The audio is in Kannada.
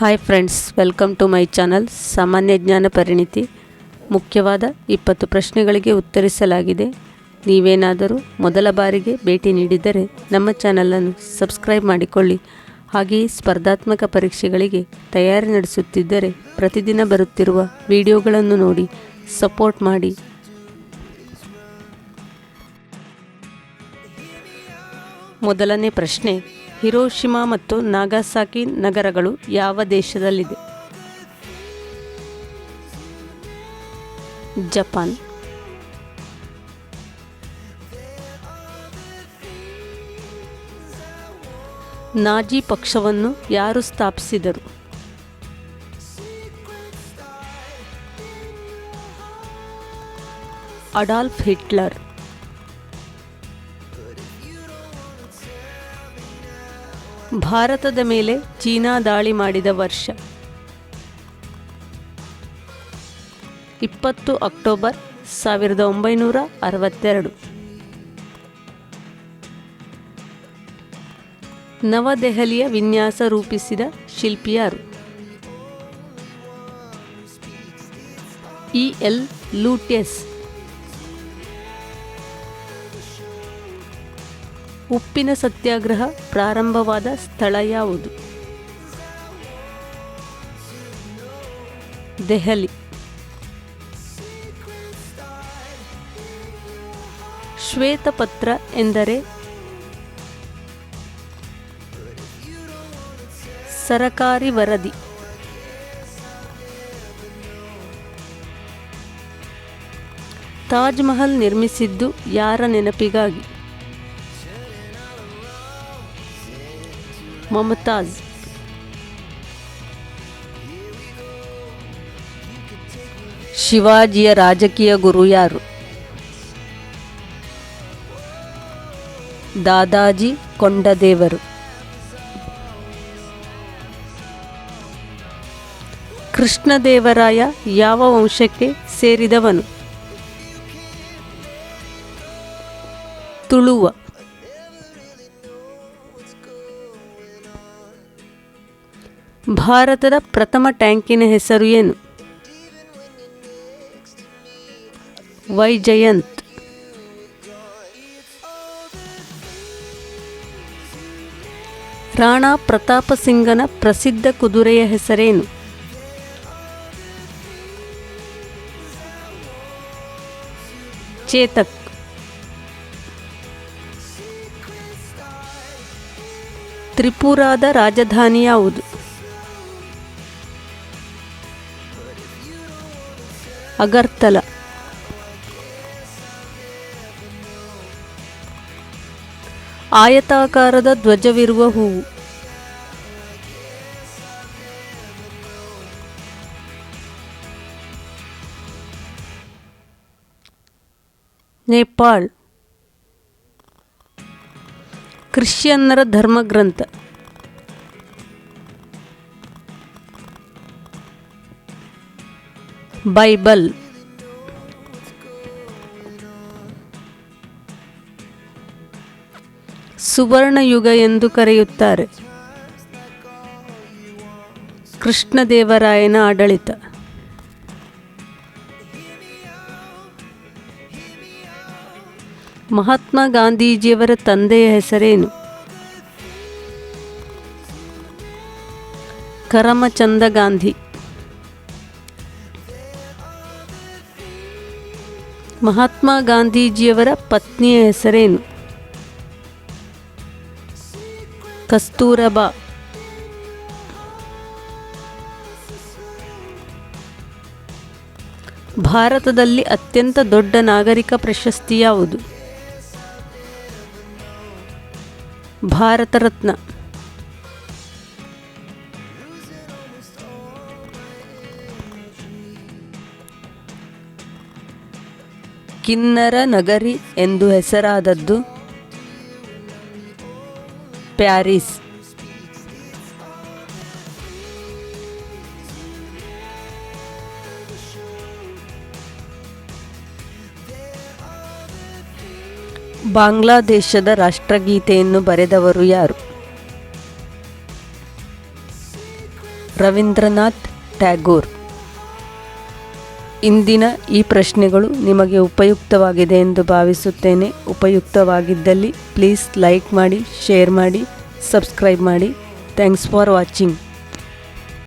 Hi friends welcome to my channel ಸಾಮಾನ್ಯ ಜ್ಞಾನ ಪರಿಣಿತಿ ಮುಖ್ಯವಾದ ಇಪ್ಪತ್ತು ಪ್ರಶ್ನೆಗಳಿಗೆ ಉತ್ತರಿಸಲಾಗಿದೆ. ನೀವೇನಾದರೂ ಮೊದಲ ಬಾರಿಗೆ ಭೇಟಿ ನೀಡಿದರೆ ನಮ್ಮ ಚಾನಲನ್ನು ಸಬ್ಸ್ಕ್ರೈಬ್ ಮಾಡಿಕೊಳ್ಳಿ. ಹಾಗೆಯೇ ಸ್ಪರ್ಧಾತ್ಮಕ ಪರೀಕ್ಷೆಗಳಿಗೆ ತಯಾರಿ ನಡೆಸುತ್ತಿದ್ದರೆ ಪ್ರತಿದಿನ ಬರುತ್ತಿರುವ ವಿಡಿಯೋಗಳನ್ನು ನೋಡಿ ಸಪೋರ್ಟ್ ಮಾಡಿ. ಮೊದಲನೇ ಪ್ರಶ್ನೆ ಹಿರೋಶಿಮಾ ಮತ್ತು ನಾಗಾಸಾಕಿ ನಗರಗಳು ಯಾವ ದೇಶದಲ್ಲಿದೆ? ಜಪಾನ್. ನಾಜಿ ಪಕ್ಷವನ್ನು ಯಾರು ಸ್ಥಾಪಿಸಿದರು? Adolf Hitler. ಭಾರತದ ಮೇಲೆ ಚೀನಾ ದಾಳಿ ಮಾಡಿದ ವರ್ಷ. ಇಪ್ಪತ್ತು ಅಕ್ಟೋಬರ್ ಸಾವಿರದ ಒಂಬೈನೂರ ಅರವತ್ತೆರಡು. ನವದೆಹಲಿಯ ವಿನ್ಯಾಸ ರೂಪಿಸಿದ ಶಿಲ್ಪಿಯಾರು. ಇ ಎಲ್ ಲೂಟ್ಯಸ್ ಉಪ್ಪಿನ ಸತ್ಯಾಗ್ರಹ ಪ್ರಾರಂಭವಾದ ಸ್ಥಳ ಯಾವುದು? ದೆಹಲಿ. ಶ್ವೇತಪತ್ರ ಎಂದರೆ ಸರಕಾರಿ ವರದಿ. ತಾಜ್ ಮಹಲ್ ನಿರ್ಮಿಸಿದ್ದು ಯಾರ ನೆನಪಿಗಾಗಿ? ಮಮತಾಜ್ ಶಿವಾಜಿಯ ರಾಜಕೀಯ ಗುರು ಯಾರು? ದಾದಾಜಿ ಕೊಂಡದೇವರು. ಕೃಷ್ಣದೇವರಾಯ ಯಾವ ವಂಶಕ್ಕೆ ಸೇರಿದವನು? ತುಳುವ. ಭಾರತದ ಪ್ರಥಮ ಟ್ಯಾಂಕಿನ ಹೆಸರು ಏನು? ವೈಜಯಂತ್ ರಾಣಾ ಪ್ರತಾಪ ಸಿಂಗನ ಪ್ರಸಿದ್ಧ ಕುದುರೆಯ ಹೆಸರೇನು? ಚೇತಕ್. ತ್ರಿಪುರಾದ ರಾಜಧಾನಿ ಯಾವುದು? ಅಗರ್ತಲ. ಆಯತಾಕಾರದ ಧ್ವಜವಿರುವ ಹೂವು. ನೇಪಾಳ್. ಕ್ರಿಶ್ಚಿಯನ್ನರ ಧರ್ಮಗ್ರಂಥ. ಬೈಬಲ್. ಸುವರ್ಣಯುಗ ಎಂದು ಕರೆಯುತ್ತಾರೆ. ಕೃಷ್ಣದೇವರಾಯನ ಆಡಳಿತ. ಮಹಾತ್ಮ ಗಾಂಧೀಜಿಯವರ ತಂದೆಯ ಹೆಸರೇನು? ಕರಮಚಂದ ಗಾಂಧಿ. ಮಹಾತ್ಮ ಗಾಂಧೀಜಿಯವರ ಪತ್ನಿಯ ಹೆಸರೇನು? ಕಸ್ತೂರಬಾ. ಭಾರತದಲ್ಲಿ ಅತ್ಯಂತ ದೊಡ್ಡ ನಾಗರಿಕ ಪ್ರಶಸ್ತಿ ಯಾವುದು? ಭಾರತ ರತ್ನ. ಕಿನ್ನರ ನಗರಿ ಎಂದು ಹೆಸರಾದದ್ದು ಪ್ಯಾರಿಸ್. ಬಾಂಗ್ಲಾದೇಶದ ರಾಷ್ಟ್ರಗೀತೆಯನ್ನು ಬರೆದವರು ಯಾರು? ರವೀಂದ್ರನಾಥ್ ಟ್ಯಾಗೋರ್. ಇಂದಿನ ಈ ಪ್ರಶ್ನೆಗಳು ನಿಮಗೆ ಉಪಯುಕ್ತವಾಗಿದೆ ಎಂದು ಭಾವಿಸುತ್ತೇನೆ. ಉಪಯುಕ್ತವಾಗಿದ್ದಲ್ಲಿ ಪ್ಲೀಸ್ ಲೈಕ್ ಮಾಡಿ ಶೇರ್ ಮಾಡಿ ಸಬ್ಸ್ಕ್ರೈಬ್ ಮಾಡಿ. Thanks for watching